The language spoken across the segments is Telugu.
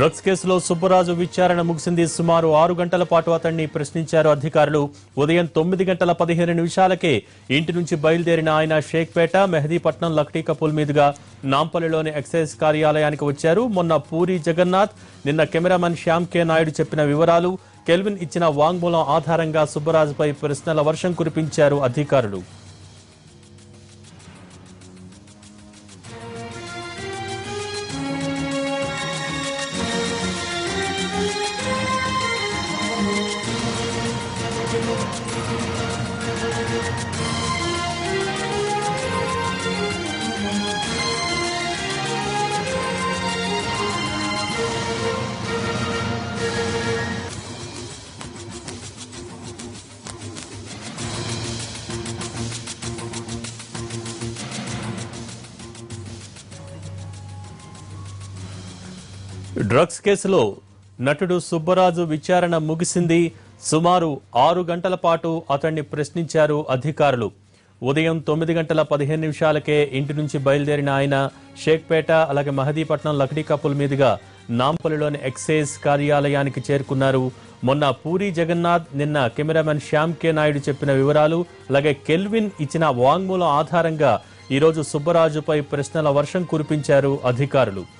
డ్రగ్స్ కేసులో సుబ్బరాజు విచారణ ముగిసింది. సుమారు ఆరు గంటల పాటు అతన్ని ప్రశ్నించారు అధికారులు. ఉదయం తొమ్మిది గంటల పదిహేను నిమిషాలకే ఇంటి నుంచి బయలుదేరిన ఆయన షేక్పేట మెహదీపట్నం లక్టీ కపూల్ మీదుగా నాంపల్లిలోని ఎక్సైజ్ కార్యాలయానికి వచ్చారు. మొన్న పూరి జగన్నాథ్ నిన్న కెమెరామెన్ శ్యామ్ కే. నాయుడు చెప్పిన వివరాలు కెల్విన్ ఇచ్చిన వాంగ్మూలం ఆధారంగా సుబ్బరాజుపై ప్రశ్నల వర్షం కురిపించారు అధికారులు. డ్రగ్స్ కేసులో నటుడు సుబ్బరాజు విచారణ ముగిసింది. సుమారు ఆరు గంటల పాటు అతన్ని ప్రశ్నించారు అధికారులు. ఉదయం తొమ్మిది గంటల పదిహేను నిమిషాలకే ఇంటి నుంచి బయలుదేరిన ఆయన షేక్పేట అలాగే మహదీపట్నం లక్డీ కప్పుల మీదుగా నాంపల్లిలోని ఎక్సైజ్ కార్యాలయానికి చేరుకున్నారు. మొన్న పూరి జగన్నాథ్ నిన్న కెమెరామెన్ శ్యామ్ కే. నాయుడు చెప్పిన వివరాలు అలాగే కెల్విన్ ఇచ్చిన వాంగ్మూలం ఆధారంగా ఈరోజు సుబ్బరాజుపై ప్రశ్నల వర్షం కురిపించారు అధికారులు.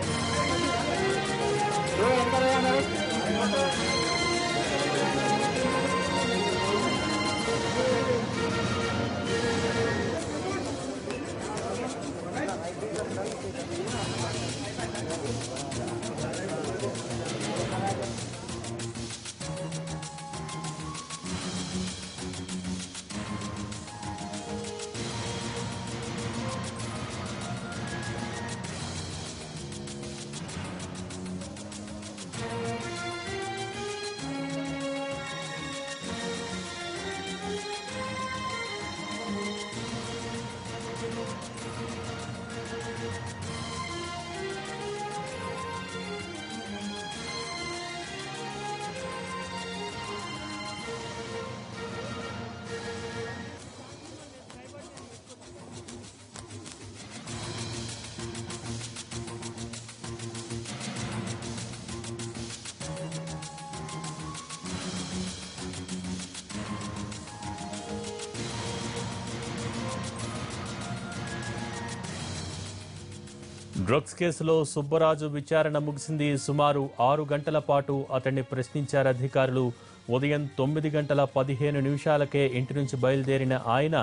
డ్రగ్స్ కేసులో సుబ్బరాజు విచారణ ముగిసింది. సుమారు ఆరు గంటల పాటు అతన్ని ప్రశ్నించారు అధికారులు. ఉదయం తొమ్మిది గంటల పదిహేను నిమిషాలకే ఇంటి నుంచి బయలుదేరిన ఆయన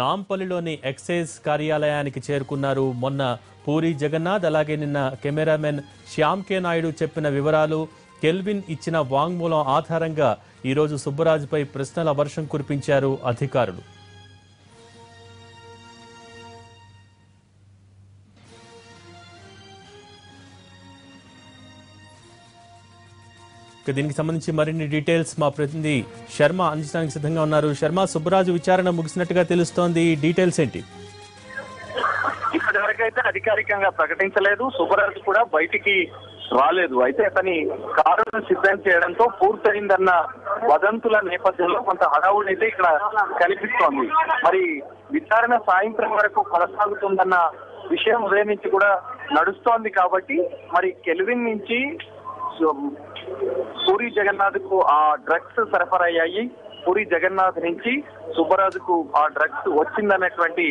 నాంపల్లిలోని ఎక్సైజ్ కార్యాలయానికి చేరుకున్నారు. మొన్న పూరి జగన్నాథ్ అలాగే నిన్న కెమెరామెన్ శ్యామ్ కే నాయుడు చెప్పిన వివరాలు కెల్విన్ ఇచ్చిన వాంగ్మూలం ఆధారంగా ఈరోజు సుబ్బరాజుపై ప్రశ్నల వర్షం కురిపించారు అధికారులు. ఇక దీనికి సంబంధించి మరిన్ని డీటెయిల్స్ మా ప్రతినిధి శర్మ అందించడానికి సిద్ధంగా ఉన్నారు. శర్మ సుబ్బరాజు విచారణ ముగిసినట్టుగా తెలుస్తోంది. డీటెయిల్స్ ఏంటి? ఇప్పటివరకైతే అధికారికంగా ప్రకటించలేదు. సుబ్బరాజు కూడా బయటికి రాలేదు. అయితే అతని కారును సిద్ధం చేయడంతో పూర్తయిందన్న వదంతుల నేపథ్యంలో కొంత హడావుడి అయితే ఇక్కడ కనిపిస్తోంది. మరి విచారణ సాయంత్రం వరకు కొనసాగుతుందన్న విషయం ఉదయం నుంచి కూడా నడుస్తోంది కాబట్టి మరి కెల్విన్ నుంచి పూరి జగన్నాథ్కు ఆ డ్రగ్స్ సరఫరా అయ్యాయి పూరి జగన్నాథ్ నుంచి సుబ్బరాజుకు ఆ డ్రగ్స్ వచ్చిందనేటువంటి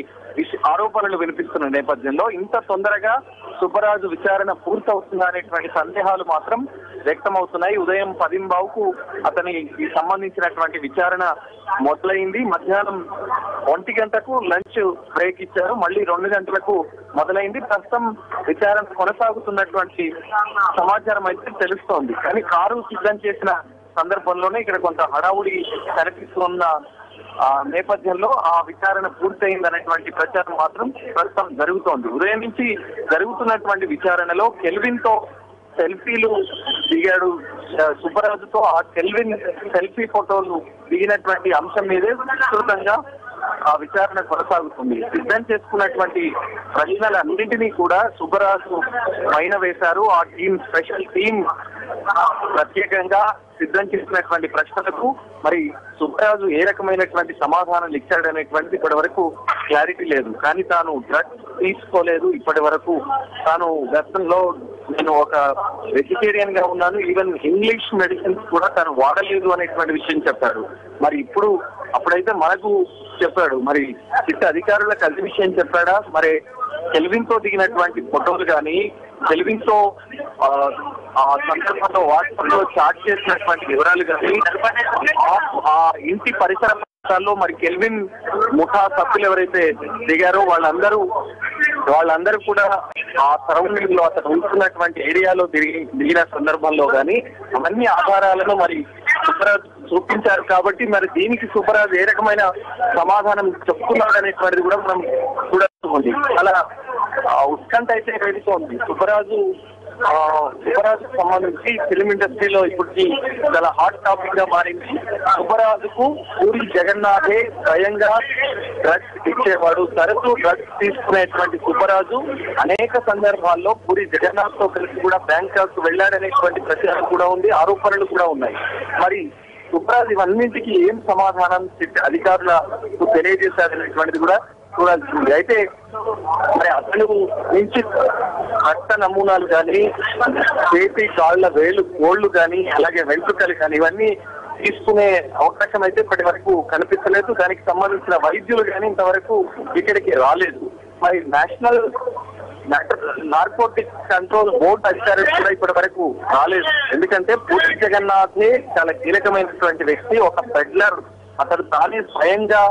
ఆరోపణలు వినిపిస్తున్న నేపథ్యంలో ఇంత తొందరగా సుబ్బరాజు విచారణ పూర్తవుతుందా అనేటువంటి సందేహాలు మాత్రం వ్యక్తమవుతున్నాయి. ఉదయం పదింబావుకు అతని సంబంధించినటువంటి విచారణ మొదలైంది. మధ్యాహ్నం ఒంటి గంటకు లంచ్ బ్రేక్ ఇచ్చారు. మళ్ళీ రెండు గంటలకు మొదలైంది. ప్రస్తుతం విచారణ కొనసాగుతున్నటువంటి సమాచారం అయితే తెలుస్తోంది. కానీ కారు సిద్ధం చేసిన సందర్భంలోనే ఇక్కడ కొంత హడావుడి కనిపిస్తున్న ఆ నేపథ్యంలో ఆ విచారణ పూర్తయిందనేటువంటి ప్రచారం మాత్రం ప్రస్తుతం జరుగుతోంది. ఉదయం నుంచి జరుగుతున్నటువంటి విచారణలో కెల్విన్తో సెల్ఫీలు దిగాడు. సుబ్బరాజుతో ఆ కెల్విన్ సెల్ఫీ ఫోటోలు దిగినటువంటి అంశం మీదే విస్తృతంగా ఆ విచారణ కొనసాగుతుంది. సిద్ధం చేసుకున్నటువంటి ప్రశ్నలన్నింటినీ కూడా సుబ్బరాజు పైన వేశారు. ఆ టీం స్పెషల్ టీం ప్రత్యేకంగా సిద్ధం చేసినటువంటి ప్రశ్నలకు మరి సుబ్బరాజు ఏ రకమైనటువంటి సమాధానాలు ఇచ్చాడనేటువంటిది ఇప్పటి వరకు క్లారిటీ లేదు. కానీ తాను డ్రగ్స్ తీసుకోలేదు ఇప్పటి వరకు. తాను గతంలో నేను ఒక వెజిటేరియన్గా ఉన్నాను. ఈవెన్ ఇంగ్లీష్ మెడిసిన్స్ కూడా తను వాడలేదు అనేటువంటి విషయం చెప్పాడు. మరి ఇప్పుడు అప్పుడైతే మనకు చెప్పాడు. మరి చిట్ట అధికారులకు అది విషయం చెప్పాడా? మరి కెల్విన్తో దిగినటువంటి ఫోటోలు కానీ కెల్విన్తో ఆ, సందర్భంలో వాట్సాప్లో చాట్ చేసినటువంటి వివరాలు కానీ ఆ- ఆ ఇంటి పరిసర రాష్ట్రాల్లో మరి కెల్విన్ ముఠా సభ్యులు ఎవరైతే దిగారో వాళ్ళందరూ వాళ్ళందరూ కూడా ఆ సరౌండింగ్లో అతను ఉంటున్నటువంటి ఏరియాలో తిరిగి దిగిన సందర్భంలో కానీ అన్ని ఆధారాలను మరి సుబ్బరాజ్ చూపించారు కాబట్టి మరి దీనికి సుబ్బరాజు ఏ రకమైన సమాధానం చెప్తున్నాడు అనేటువంటిది కూడా మనం చూడాల్సి అలా ఉత్కంఠ అయితే వెళుతోంది సుబ్బరాజు ఆ, సుబ్బరాజుకు సంబంధించి ఫిలిం ఇండస్ట్రీలో ఇప్పటికి చాలా హాట్ టాపిక్గా మారింది. సుబ్బరాజుకు పూరి జగన్నాథే స్వయంగా డ్రగ్స్ ఇచ్చేవాడు. తరచూ డ్రగ్స్ తీసుకునేటువంటి సుబ్బరాజు అనేక సందర్భాల్లో పూరి జగన్నాథ్తో కలిసి కూడా బ్యాంకాక్ వెళ్ళాడనేటువంటి ప్రచారం కూడా ఉంది ఆరోపణలు కూడా ఉన్నాయి. మరి సుబ్బరాజు ఇవన్నింటికి ఏం సమాధానం అధికారులకు తెలియజేశారనేటువంటిది కూడా చూడాల్సింది. అయితే మరి అతను నుంచి రక్త నమూనాలు కానీ చేతి కాళ్ళ వేలు కోళ్ళు కానీ అలాగే వెంట్రుకలు కానీ ఇవన్నీ తీసుకునే అవకాశం అయితే ఇప్పటి వరకు కనిపించలేదు దానికి సంబంధించిన వైద్యులు కానీ ఇంతవరకు ఇక్కడికి రాలేదు. మరి నేషనల్ నార్కోటిక్ కంట్రోల్ బోర్డు అధికారులు కూడా ఇప్పటి వరకు రాలేదు. ఎందుకంటే పూరి జగన్నాథే చాలా కీలకమైనటువంటి వ్యక్తి ఒక పెడ్లర్. అతడు తానే స్వయంగా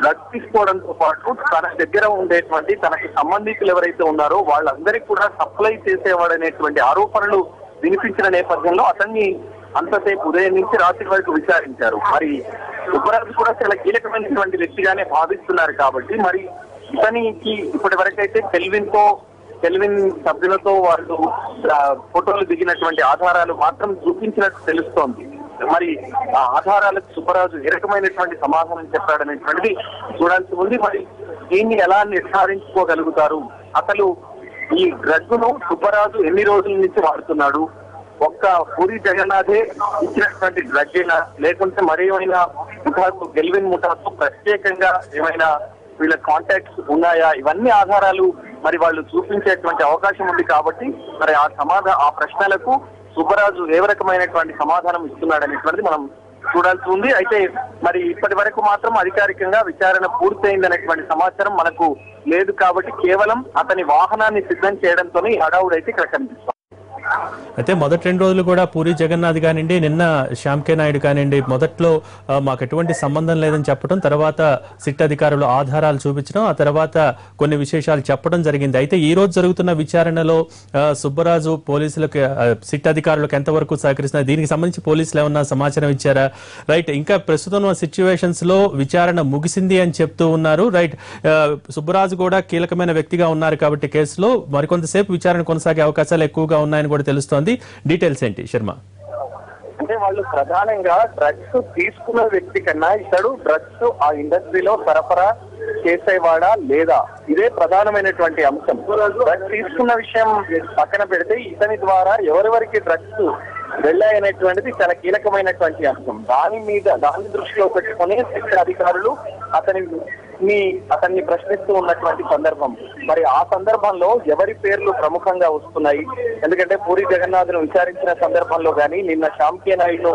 డ్రగ్ తీసుకోవడంతో పాటు తన దగ్గర ఉండేటువంటి తనకి సంబంధికులు ఎవరైతే ఉన్నారో వాళ్ళందరికీ కూడా సప్లై చేసేవాడనేటువంటి ఆరోపణలు వినిపించిన నేపథ్యంలో అతన్ని అంతసేపు ఉదయం నుంచి రాత్రి వరకు విచారించారు. మరి సుబ్బరాజు కూడా చాలా కీలకమైనటువంటి వ్యక్తిగానే భావిస్తున్నారు కాబట్టి మరి ఇతనికి ఇప్పటి వరకైతే కెల్విన్తో కెల్విన్ సభ్యులతో వాళ్ళు ఫోటోలు దిగినటువంటి ఆధారాలు మాత్రం చూపించినట్టు తెలుస్తోంది. మరి ఆ ఆధారాలకు సుబ్బరాజు ఏ రకమైనటువంటి సమాధానం చెప్పాడనేటువంటిది చూడాల్సి ఉంది. మరి దీన్ని ఎలా నిర్ధారించుకోగలుగుతారు? అసలు ఈ డ్రగ్ సుబ్బరాజు ఎన్ని రోజుల నుంచి వాడుతున్నాడు? ఒక్క పూరి జగన్నాథే ఇచ్చినటువంటి డ్రగ్ అయినా లేకుంటే మరేమైనా ముఠాకు గెల్విన్ ముఠాకు ప్రత్యేకంగా ఏమైనా వీళ్ళ కాంటాక్ట్స్ ఉన్నాయా? ఇవన్నీ ఆధారాలు మరి వాళ్ళు చూపించేటువంటి అవకాశం ఉంది కాబట్టి మరి ఆ సమాధా ఆ ప్రశ్నలకు సుబ్బరాజు ఏ రకమైనటువంటి సమాధానం ఇస్తున్నాడనేటువంటిది మనం చూడాల్సి ఉంది. అయితే మరి ఇప్పటి వరకు మాత్రం అధికారికంగా విచారణ పూర్తయిందనేటువంటి సమాచారం మనకు లేదు కాబట్టి కేవలం అతని వాహనాన్ని సిద్ధం చేయడంతోనే ఈ హడావుడైతే ఇక్కడ కనిపిస్తుంది. అయితే మొదటి రెండు రోజులు కూడా పూరి జగన్నాథ్ కానివ్వండి నిన్న శ్యామ్కే నాయుడు కానివ్వండి మొదట్లో మాకు ఎటువంటి సంబంధం లేదని చెప్పడం తర్వాత సిట్ అధికారులు ఆధారాలు చూపించడం ఆ తర్వాత కొన్ని విశేషాలు చెప్పడం జరిగింది. అయితే ఈ రోజు జరుగుతున్న విచారణలో సుబ్బరాజు పోలీసులకు సిట్ అధికారులకు ఎంతవరకు సహకరిస్తున్నారు? దీనికి సంబంధించి పోలీసులు ఏమన్నా సమాచారం ఇచ్చారా? రైట్ ఇంకా ప్రస్తుతం సిచ్యువేషన్స్లో విచారణ ముగిసింది అని చెప్తూ ఉన్నారు. రైట్ సుబ్బరాజు కూడా కీలకమైన వ్యక్తిగా ఉన్నారు కాబట్టి కేసులో మరికొంతసేపు విచారణ కొనసాగే అవకాశాలు ఎక్కువగా ఉన్నాయని కూడా తెలుస్తోంది. డీటెయిల్స్ ఏంటి శర్మ? అంటే వాళ్ళు ప్రధానంగా డ్రగ్స్ తీసుకున్న వ్యక్తి కన్నా ఇతడు డ్రగ్స్ ఆ ఇండస్ట్రీలో సరఫరా చేసేవాడా లేదా? ఇదే ప్రధానమైనటువంటి అంశం. డ్రగ్స్ తీసుకున్న విషయం పక్కన పెడితే ఇతని ద్వారా ఎవరెవరికి డ్రగ్స్ వెళ్ళాయనేటువంటిది చాలా కీలకమైనటువంటి అంశం. దాని మీద దాని దృష్టిలో పెట్టుకుని శిక్షణ అధికారులు అతని ని అతన్ని ప్రశ్నిస్తూ ఉన్నటువంటి సందర్భం. మరి ఆ సందర్భంలో ఎవరి పేర్లు ప్రముఖంగా వస్తున్నాయి? ఎందుకంటే పూరి జగన్నాథ్ను విచారించిన సందర్భంలో కానీ నిన్న శాంకే నాయుడు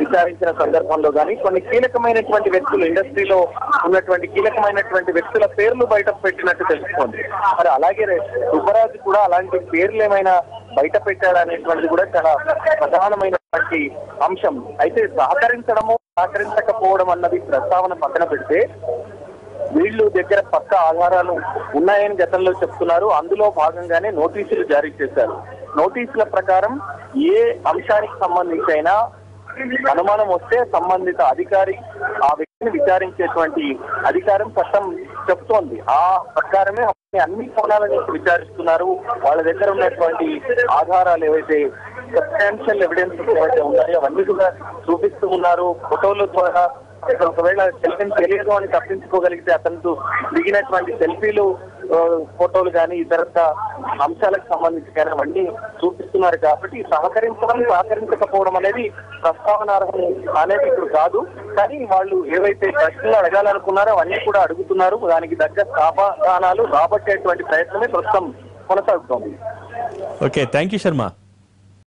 విచారించిన సందర్భంలో కానీ కొన్ని కీలకమైనటువంటి వ్యక్తులు ఇండస్ట్రీలో ఉన్నటువంటి కీలకమైనటువంటి వ్యక్తుల పేర్లు బయట పెట్టినట్టు తెలుస్తోంది. మరి అలాగే సుబ్బరాజు కూడా అలాంటి పేర్లు ఏమైనా బయట పెట్టాడనేటువంటిది కూడా చాలా ప్రధానమైనటువంటి అంశం. అయితే సహకరించడము సహకరించకపోవడం అన్నది ప్రస్తావన పక్కన పెడితే వీళ్ళు దగ్గర పక్క ఆధారాలు ఉన్నాయని గతంలో చెప్తున్నారు. అందులో భాగంగానే నోటీసులు జారీ చేశారు. నోటీసుల ప్రకారం ఏ అంశానికి సంబంధించి అయినా అనుమానం వస్తే సంబంధిత అధికారి ఆ వ్యక్తిని విచారించేటువంటి అధికారం చట్టం చెప్తోంది. ఆ ప్రకారమే అన్ని కోణాల విచారిస్తున్నారు. వాళ్ళ దగ్గర ఉన్నటువంటి ఆధారాలు ఏవైతే సబ్స్టాన్షియల్ ఎవిడెన్స్ ఏవైతే ఉన్నాయో అవన్నీ కూడా చూపిస్తూ ఉన్నారు. ఫోటోల ద్వారా ఒకవేళ సెల్ఫీని తెలియదు అని తప్పించుకోగలిగితే అతనితో దిగినటువంటి సెల్ఫీలు ఫోటోలు కానీ ఇతర అంశాలకు సంబంధించి కానీ అవన్నీ చూపిస్తున్నారు కాబట్టి సహకరించడం సహకరించకపోవడం అనేది ప్రస్తావనార్హం అనేది ఇప్పుడు కాదు. కానీ వాళ్ళు ఏవైతే ప్రశ్నలు అడగాలనుకున్నారో అవన్నీ కూడా అడుగుతున్నారు. దానికి దగ్గర సమాధానాలు రాబట్టేటువంటి ప్రయత్నమే ప్రస్తుతం కొనసాగుతోంది. Okay thank you Sharma.